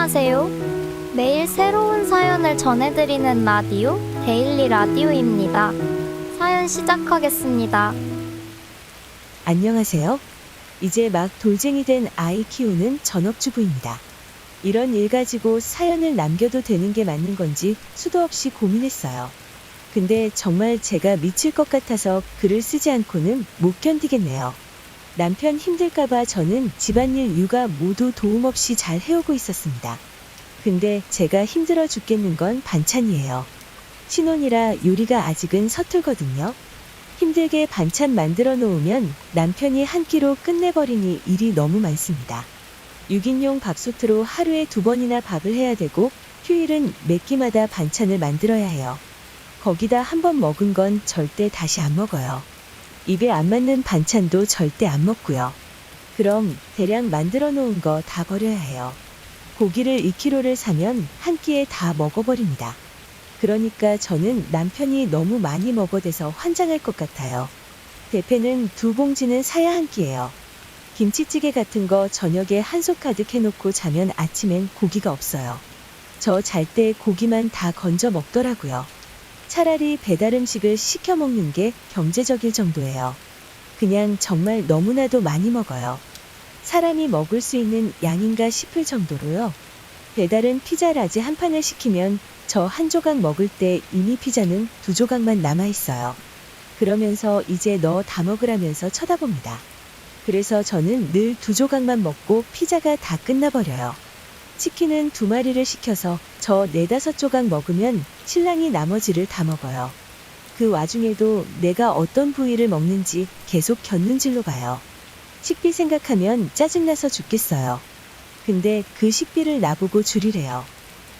안녕하세요. 매일 새로운 사연을 전해드리는 라디오, 데일리 라디오입니다. 사연 시작하겠습니다. 안녕하세요. 이제 막 돌쟁이 된 아이 키우는 전업주부입니다. 이런 일 가지고 사연을 남겨도 되는 게 맞는 건지 수도 없이 고민했어요. 근데 정말 제가 미칠 것 같아서 글을 쓰지 않고는 못 견디겠네요. 남편 힘들까봐 저는 집안일 육아 모두 도움 없이 잘 해오고 있었습니다. 근데 제가 힘들어 죽겠는 건 반찬이에요. 신혼이라 요리가 아직은 서툴거든요. 힘들게 반찬 만들어 놓으면 남편이 한 끼로 끝내버리니 일이 너무 많습니다. 6인용 밥솥으로 하루에 두 번이나 밥을 해야 되고 휴일은 몇 끼마다 반찬을 만들어야 해요. 거기다 한 번 먹은 건 절대 다시 안 먹어요. 입에 안 맞는 반찬도 절대 안 먹고요. 그럼 대량 만들어 놓은 거 다 버려야 해요. 고기를 2kg를 사면 한 끼에 다 먹어버립니다. 그러니까 저는 남편이 너무 많이 먹어대서 환장할 것 같아요. 대패는 두 봉지는 사야 한 끼예요. 김치찌개 같은 거 저녁에 한솥 가득 해놓고 자면 아침엔 고기가 없어요. 저 잘 때 고기만 다 건져 먹더라고요. 차라리 배달 음식을 시켜 먹는 게 경제적일 정도예요. 그냥 정말 너무나도 많이 먹어요. 사람이 먹을 수 있는 양인가 싶을 정도로요. 배달은 피자 라지 한 판을 시키면 저 한 조각 먹을 때 이미 피자는 두 조각만 남아 있어요. 그러면서 이제 너 다 먹으라면서 쳐다봅니다. 그래서 저는 늘 두 조각만 먹고 피자가 다 끝나버려요. 치킨은 두 마리를 시켜서 저 네다섯 조각 먹으면 신랑이 나머지를 다 먹어요. 그 와중에도 내가 어떤 부위를 먹는지 계속 곁눈질로 봐요. 식비 생각하면 짜증나서 죽겠어요. 근데 그 식비를 나보고 줄이래요.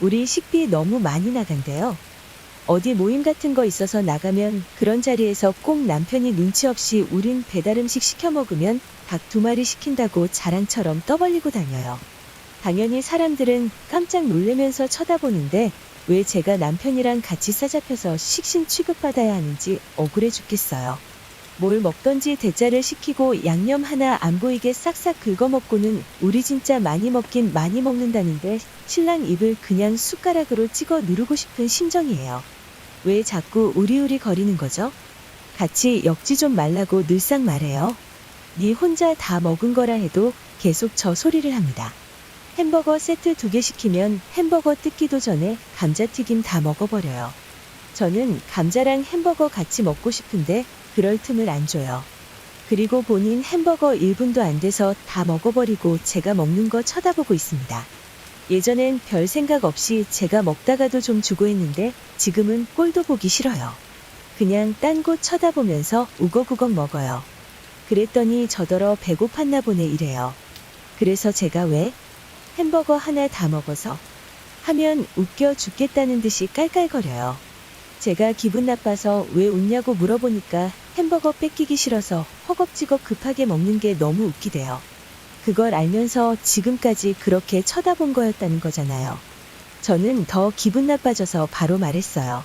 우리 식비 너무 많이 나간대요. 어디 모임 같은 거 있어서 나가면 그런 자리에서 꼭 남편이 눈치 없이 우린 배달 음식 시켜 먹으면 닭 두 마리 시킨다고 자랑처럼 떠벌리고 다녀요. 당연히 사람들은 깜짝 놀래면서 쳐다보는데 왜 제가 남편이랑 같이 싸잡혀서 식신 취급받아야 하는지 억울해 죽겠어요. 뭘 먹던지 대짜를 시키고 양념 하나 안 보이게 싹싹 긁어먹고는 우리 진짜 많이 먹긴 많이 먹는다는데 신랑 입을 그냥 숟가락으로 찍어 누르고 싶은 심정이에요. 왜 자꾸 우리우리 거리는 거죠? 같이 엮지 좀 말라고 늘상 말해요. 네 혼자 다 먹은 거라 해도 계속 저 소리를 합니다. 햄버거 세트 두 개 시키면 햄버거 뜯기도 전에 감자튀김 다 먹어버려요. 저는 감자랑 햄버거 같이 먹고 싶은데 그럴 틈을 안 줘요. 그리고 본인 햄버거 1분도 안 돼서 다 먹어버리고 제가 먹는 거 쳐다보고 있습니다. 예전엔 별 생각 없이 제가 먹다가도 좀 주고 했는데 지금은 꼴도 보기 싫어요. 그냥 딴 곳 쳐다보면서 우걱우걱 먹어요. 그랬더니 저더러 배고팠나 보네 이래요. 그래서 제가 왜 햄버거 하나 다 먹어서 하면 웃겨 죽겠다는 듯이 깔깔거려요. 제가 기분 나빠서 왜 웃냐고 물어보니까 햄버거 뺏기기 싫어서 허겁지겁 급하게 먹는 게 너무 웃기대요. 그걸 알면서 지금까지 그렇게 쳐다본 거였다는 거잖아요. 저는 더 기분 나빠져서 바로 말했어요.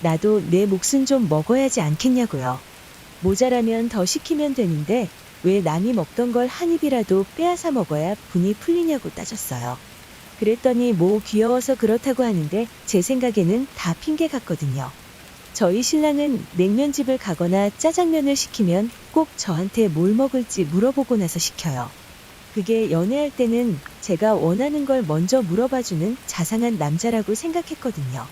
나도 내 몫은 좀 먹어야지 않겠냐고요. 모자라면 더 시키면 되는데 왜 남이 먹던 걸 한 입이라도 빼앗아 먹어야 분이 풀리냐고 따졌어요. 그랬더니 뭐 귀여워서 그렇다고 하는데 제 생각에는 다 핑계 같거든요. 저희 신랑은 냉면집을 가거나 짜장면을 시키면 꼭 저한테 뭘 먹을지 물어보고 나서 시켜요. 그게 연애할 때는 제가 원하는 걸 먼저 물어봐주는 자상한 남자라고 생각했거든요.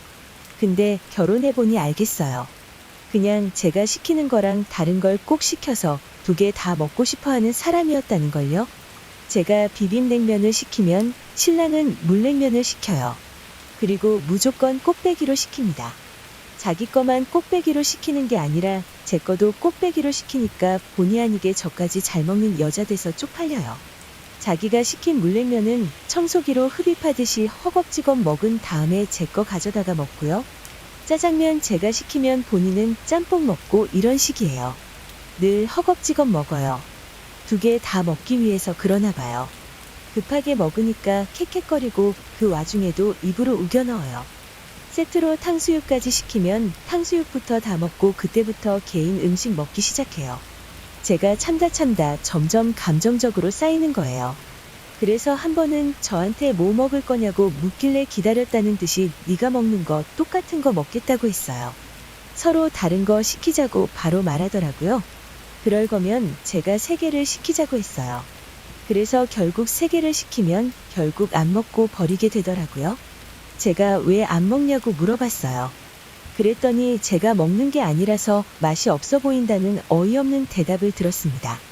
근데 결혼해보니 알겠어요. 그냥 제가 시키는 거랑 다른 걸 꼭 시켜서 두 개 다 먹고 싶어 하는 사람이었다는 걸요. 제가 비빔냉면을 시키면 신랑은 물냉면을 시켜요. 그리고 무조건 꽃배기로 시킵니다. 자기 거만 꽃배기로 시키는 게 아니라 제 거도 꽃배기로 시키니까 본의 아니게 저까지 잘 먹는 여자 돼서 쪽팔려요. 자기가 시킨 물냉면은 청소기로 흡입하듯이 허겁지겁 먹은 다음에 제 거 가져다가 먹고요. 짜장면 제가 시키면 본인은 짬뽕 먹고 이런 식이에요. 늘 허겁지겁 먹어요. 두 개 다 먹기 위해서 그러나 봐요. 급하게 먹으니까 캑캑거리고 그 와중에도 입으로 우겨 넣어요. 세트로 탕수육까지 시키면 탕수육부터 다 먹고 그때부터 개인 음식 먹기 시작해요. 제가 참다 참다 점점 감정적으로 쌓이는 거예요. 그래서 한 번은 저한테 뭐 먹을 거냐고 묻길래 기다렸다는 듯이 네가 먹는 거 똑같은 거 먹겠다고 했어요. 서로 다른 거 시키자고 바로 말하더라고요. 그럴 거면 제가 세 개를 시키자고 했어요. 그래서 결국 세 개를 시키면 결국 안 먹고 버리게 되더라고요. 제가 왜 안 먹냐고 물어봤어요. 그랬더니 제가 먹는 게 아니라서 맛이 없어 보인다는 어이없는 대답을 들었습니다.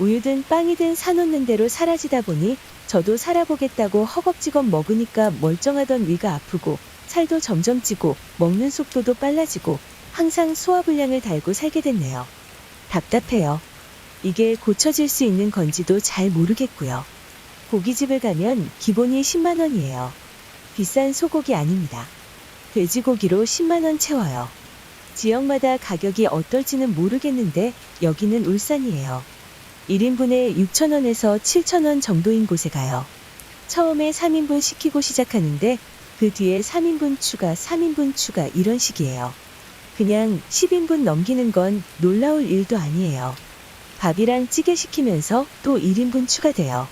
우유든 빵이든 사놓는 대로 사라지다 보니 저도 살아보겠다고 허겁지겁 먹으니까 멀쩡하던 위가 아프고 살도 점점 찌고 먹는 속도도 빨라지고 항상 소화불량을 달고 살게 됐네요. 답답해요. 이게 고쳐질 수 있는 건지도 잘 모르겠고요. 고깃집을 가면 기본이 10만 원이에요. 비싼 소고기 아닙니다. 돼지고기로 10만 원 채워요. 지역마다 가격이 어떨지는 모르겠는데 여기는 울산이에요. 1인분에 6,000원에서 7,000원 정도인 곳에 가요. 처음에 3인분 시키고 시작하는데 그 뒤에 3인분 추가, 3인분 추가 이런 식이에요. 그냥 10인분 넘기는 건 놀라울 일도 아니에요. 밥이랑 찌개 시키면서 또 1인분 추가돼요.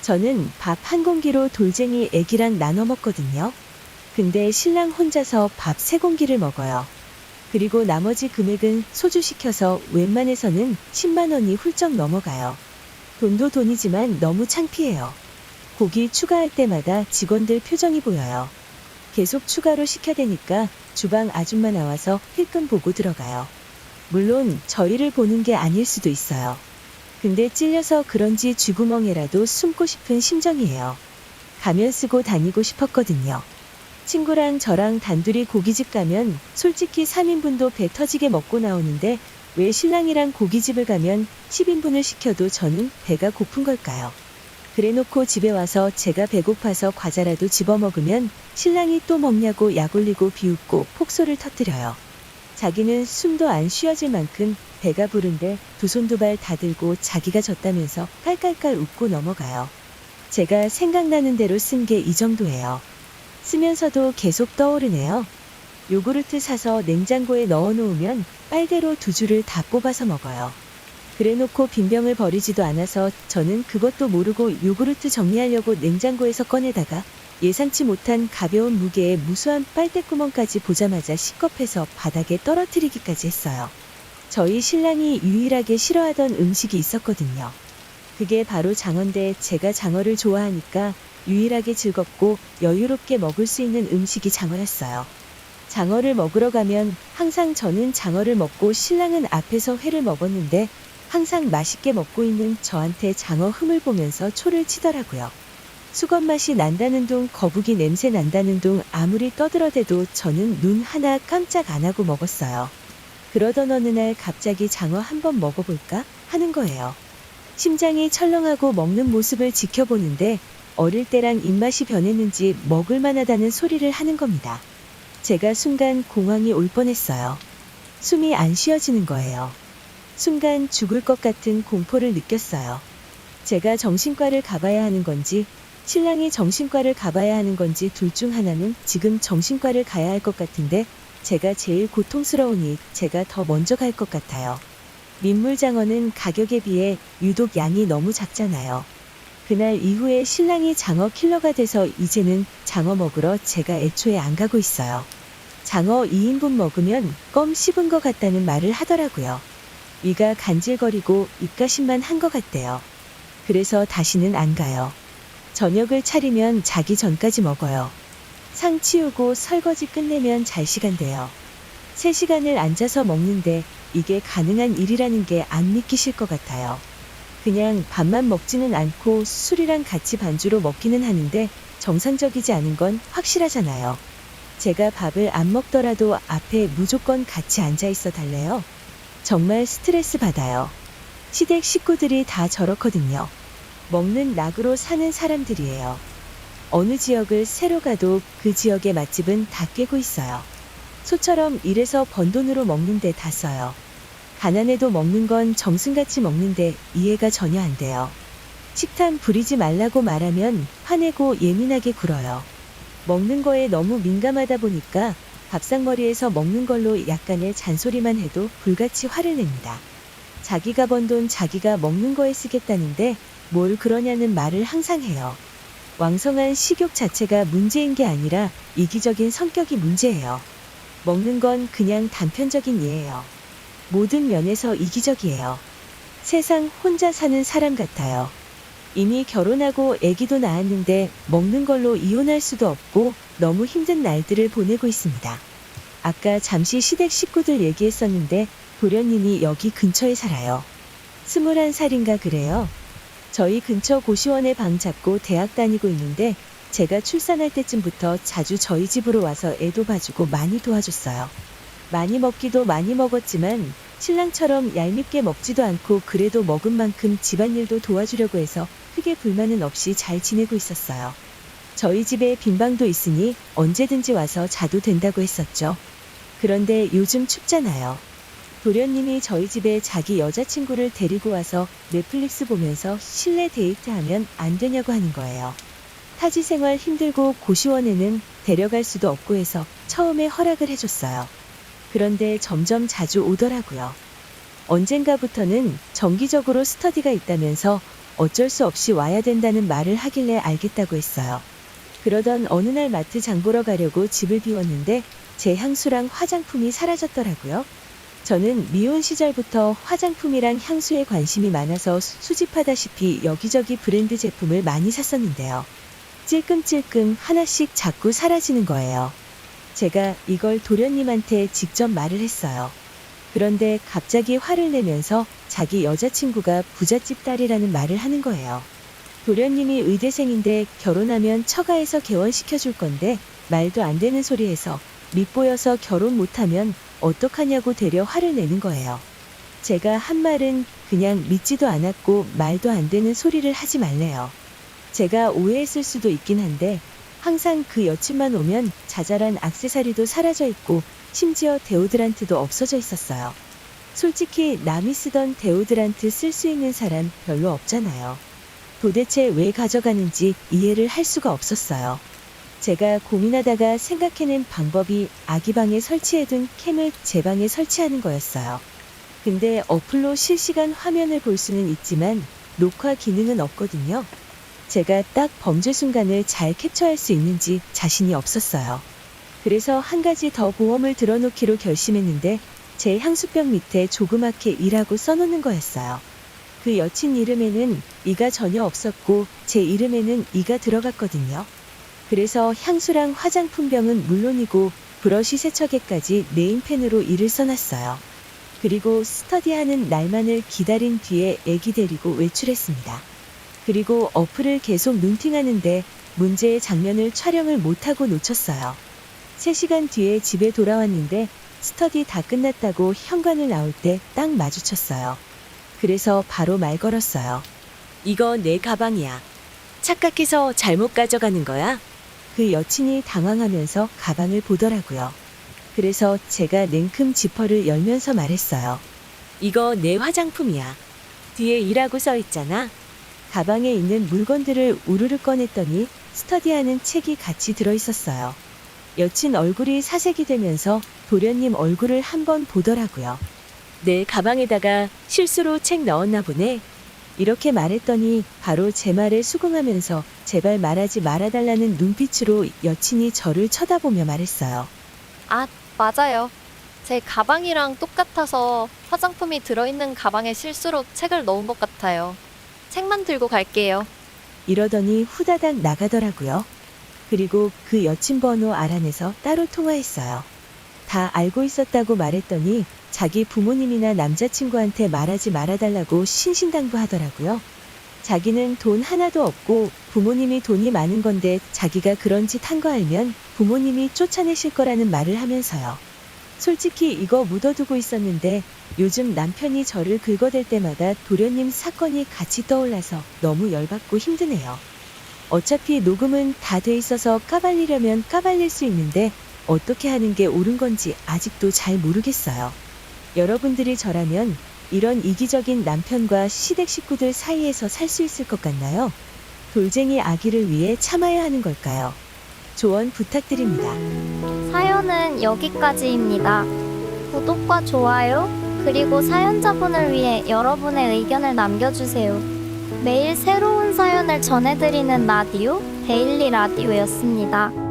저는 밥 한 공기로 돌쟁이 애기랑 나눠 먹거든요. 근데 신랑 혼자서 밥 세 공기를 먹어요. 그리고 나머지 금액은 소주 시켜서 웬만해서는 10만 원이 훌쩍 넘어가요. 돈도 돈이지만 너무 창피해요. 고기 추가할 때마다 직원들 표정이 보여요. 계속 추가로 시켜대니까 주방 아줌마 나와서 힐끔 보고 들어가요. 물론 저희를 보는 게 아닐 수도 있어요. 근데 찔려서 그런지 쥐구멍에라도 숨고 싶은 심정이에요. 가면 쓰고 다니고 싶었거든요. 친구랑 저랑 단둘이 고깃집 가면 솔직히 3인분도 배 터지게 먹고 나오는데 왜 신랑이랑 고깃집을 가면 10인분을 시켜도 저는 배가 고픈 걸까요? 그래 놓고 집에 와서 제가 배고파서 과자라도 집어 먹으면 신랑이 또 먹냐고 약 올리고 비웃고 폭소를 터뜨려요. 자기는 숨도 안 쉬어질 만큼 배가 부른데 두 손 두 발 다 들고 자기가 졌다면서 깔깔깔 웃고 넘어가요. 제가 생각나는 대로 쓴 게 이 정도예요. 쓰면서도 계속 떠오르네요. 요구르트 사서 냉장고에 넣어 놓으면 빨대로 두 줄을 다 뽑아서 먹어요. 그래 놓고 빈병을 버리지도 않아서 저는 그것도 모르고 요구르트 정리하려고 냉장고에서 꺼내다가 예상치 못한 가벼운 무게에 무수한 빨대구멍까지 보자마자 시겁해서 바닥에 떨어뜨리기까지 했어요. 저희 신랑이 유일하게 싫어하던 음식이 있었거든요. 그게 바로 장어인데 제가 장어를 좋아하니까 유일하게 즐겁고 여유롭게 먹을 수 있는 음식이 장어였어요. 장어를 먹으러 가면 항상 저는 장어를 먹고 신랑은 앞에서 회를 먹었는데 항상 맛있게 먹고 있는 저한테 장어 흠을 보면서 초를 치더라고요. 수건 맛이 난다는 둥 거북이 냄새 난다는 둥 아무리 떠들어대도 저는 눈 하나 깜짝 안 하고 먹었어요. 그러던 어느 날 갑자기 장어 한번 먹어볼까 하는 거예요. 심장이 철렁하고 먹는 모습을 지켜보는데 어릴 때랑 입맛이 변했는지 먹을 만하다는 소리를 하는 겁니다. 제가 순간 공황이 올 뻔했어요. 숨이 안 쉬어지는 거예요. 순간 죽을 것 같은 공포를 느꼈어요. 제가 정신과를 가봐야 하는 건지, 신랑이 정신과를 가봐야 하는 건지 둘 중 하나는 지금 정신과를 가야 할 것 같은데, 제가 제일 고통스러우니 제가 더 먼저 갈 것 같아요. 민물장어는 가격에 비해 유독 양이 너무 작잖아요. 그날 이후에 신랑이 장어 킬러가 돼서 이제는 장어 먹으러 제가 애초에 안 가고 있어요. 장어 2인분 먹으면 껌 씹은 것 같다는 말을 하더라고요. 위가 간질거리고 입가심만 한 것 같대요. 그래서 다시는 안 가요. 저녁을 차리면 자기 전까지 먹어요. 상 치우고 설거지 끝내면 잘 시간 돼요. 3시간을 앉아서 먹는데 이게 가능한 일이라는 게 안 믿기실 것 같아요. 그냥 밥만 먹지는 않고 술이랑 같이 반주로 먹기는 하는데 정상적이지 않은 건 확실하잖아요. 제가 밥을 안 먹더라도 앞에 무조건 같이 앉아 있어 달래요. 정말 스트레스 받아요. 시댁 식구들이 다 저렇거든요. 먹는 낙으로 사는 사람들이에요. 어느 지역을 새로 가도 그 지역의 맛집은 다 꿰고 있어요. 소처럼 일해서 번 돈으로 먹는데 다 써요. 가난해도 먹는 건 정승같이 먹는데 이해가 전혀 안 돼요. 식탐 부리지 말라고 말하면 화내고 예민하게 굴어요. 먹는 거에 너무 민감하다 보니까 밥상머리에서 먹는 걸로 약간의 잔소리만 해도 불같이 화를 냅니다. 자기가 번 돈 자기가 먹는 거에 쓰겠다는데 뭘 그러냐는 말을 항상 해요. 왕성한 식욕 자체가 문제인 게 아니라 이기적인 성격이 문제예요. 먹는 건 그냥 단편적인 예예요. 모든 면에서 이기적이에요. 세상 혼자 사는 사람 같아요. 이미 결혼하고 아기도 낳았는데 먹는 걸로 이혼할 수도 없고 너무 힘든 날들을 보내고 있습니다. 아까 잠시 시댁 식구들 얘기했었는데 도련님이 여기 근처에 살아요. 스물한 살인가 그래요. 저희 근처 고시원에 방 잡고 대학 다니고 있는데 제가 출산할 때쯤부터 자주 저희 집으로 와서 애도 봐주고 많이 도와줬어요. 많이 먹기도 많이 먹었지만 신랑처럼 얄밉게 먹지도 않고 그래도 먹은 만큼 집안일도 도와주려고 해서 크게 불만은 없이 잘 지내고 있었어요. 저희 집에 빈 방도 있으니 언제든지 와서 자도 된다고 했었죠. 그런데 요즘 춥잖아요. 도련님이 저희 집에 자기 여자친구를 데리고 와서 넷플릭스 보면서 실내 데이트하면 안 되냐고 하는 거예요. 타지 생활 힘들고 고시원에는 데려갈 수도 없고 해서 처음에 허락을 해줬어요. 그런데 점점 자주 오더라고요. 언젠가부터는 정기적으로 스터디가 있다면서 어쩔 수 없이 와야 된다는 말을 하길래 알겠다고 했어요. 그러던 어느 날 마트 장 보러 가려고 집을 비웠는데 제 향수랑 화장품이 사라졌더라고요. 저는 미혼 시절부터 화장품이랑 향수에 관심이 많아서 수- 수집하다시피 여기저기 브랜드 제품을 많이 샀었는데요. 찔끔찔끔 하나씩 자꾸 사라지는 거예요. 제가 이걸 도련님한테 직접 말을 했어요. 그런데 갑자기 화를 내면서 자기 여자친구가 부잣집 딸이라는 말을 하는 거예요. 도련님이 의대생인데 결혼하면 처가에서 개원시켜 줄 건데 말도 안 되는 소리 해서 밉보여서 결혼 못하면 어떡하냐고 되려 화를 내는 거예요. 제가 한 말은 그냥 믿지도 않았고 말도 안 되는 소리를 하지 말래요. 제가 오해했을 수도 있긴 한데 항상 그 여친만 오면 자잘한 악세사리도 사라져 있고 심지어 데오드란트도 없어져 있었어요. 솔직히 남이 쓰던 데오드란트 쓸 수 있는 사람 별로 없잖아요. 도대체 왜 가져가는지 이해를 할 수가 없었어요. 제가 고민하다가 생각해낸 방법이 아기 방에 설치해둔 캠을 제 방에 설치하는 거였어요. 근데 어플로 실시간 화면을 볼 수는 있지만 녹화 기능은 없거든요. 제가 딱 범죄 순간을 잘 캡처할 수 있는지 자신이 없었어요. 그래서 한 가지 더 보험을 들어놓기로 결심했는데 제 향수병 밑에 조그맣게 이라고 써놓는 거였어요. 그 여친 이름에는 이가 전혀 없었고 제 이름에는 이가 들어갔거든요. 그래서 향수랑 화장품병은 물론이고 브러쉬 세척에까지 네임펜으로 이를 써놨어요. 그리고 스터디하는 날만을 기다린 뒤에 애기 데리고 외출했습니다. 그리고 어플을 계속 눈팅하는데 문제의 장면을 촬영을 못하고 놓쳤어요. 3시간 뒤에 집에 돌아왔는데 스터디 다 끝났다고 현관을 나올 때 딱 마주쳤어요. 그래서 바로 말 걸었어요. 이거 내 가방이야. 착각해서 잘못 가져가는 거야? 그 여친이 당황하면서 가방을 보더라고요. 그래서 제가 냉큼 지퍼를 열면서 말했어요. 이거 내 화장품이야. 뒤에 이라고 써 있잖아. 가방에 있는 물건들을 우르르 꺼냈더니 스터디하는 책이 같이 들어 있었어요. 여친 얼굴이 사색이 되면서 도련님 얼굴을 한번 보더라고요. 내 가방에다가 실수로 책 넣었나 보네. 이렇게 말했더니 바로 제 말에 수긍하면서 제발 말하지 말아달라는 눈빛으로 여친이 저를 쳐다보며 말했어요. 아, 맞아요. 제 가방이랑 똑같아서 화장품이 들어있는 가방에 실수로 책을 넣은 것 같아요. 책만 들고 갈게요. 이러더니 후다닥 나가더라고요. 그리고 그 여친 번호 알아내서 따로 통화했어요. 다 알고 있었다고 말했더니 자기 부모님이나 남자친구한테 말하지 말아달라고 신신당부하더라고요. 자기는 돈 하나도 없고 부모님이 돈이 많은 건데 자기가 그런 짓 한 거 알면 부모님이 쫓아내실 거라는 말을 하면서요. 솔직히 이거 묻어두고 있었는데 요즘 남편이 저를 긁어댈 때마다 도련님 사건이 같이 떠올라서 너무 열받고 힘드네요. 어차피 녹음은 다 돼 있어서 까발리려면 까발릴 수 있는데 어떻게 하는 게 옳은 건지 아직도 잘 모르겠어요. 여러분들이 저라면 이런 이기적인 남편과 시댁 식구들 사이에서 살 수 있을 것 같나요? 돌쟁이 아기를 위해 참아야 하는 걸까요? 조언 부탁드립니다. 사연은 여기까지입니다. 구독과 좋아요 그리고 사연자분을 위해 여러분의 의견을 남겨주세요. 매일 새로운 사연을 전해드리는 라디오, 데일리 라디오였습니다.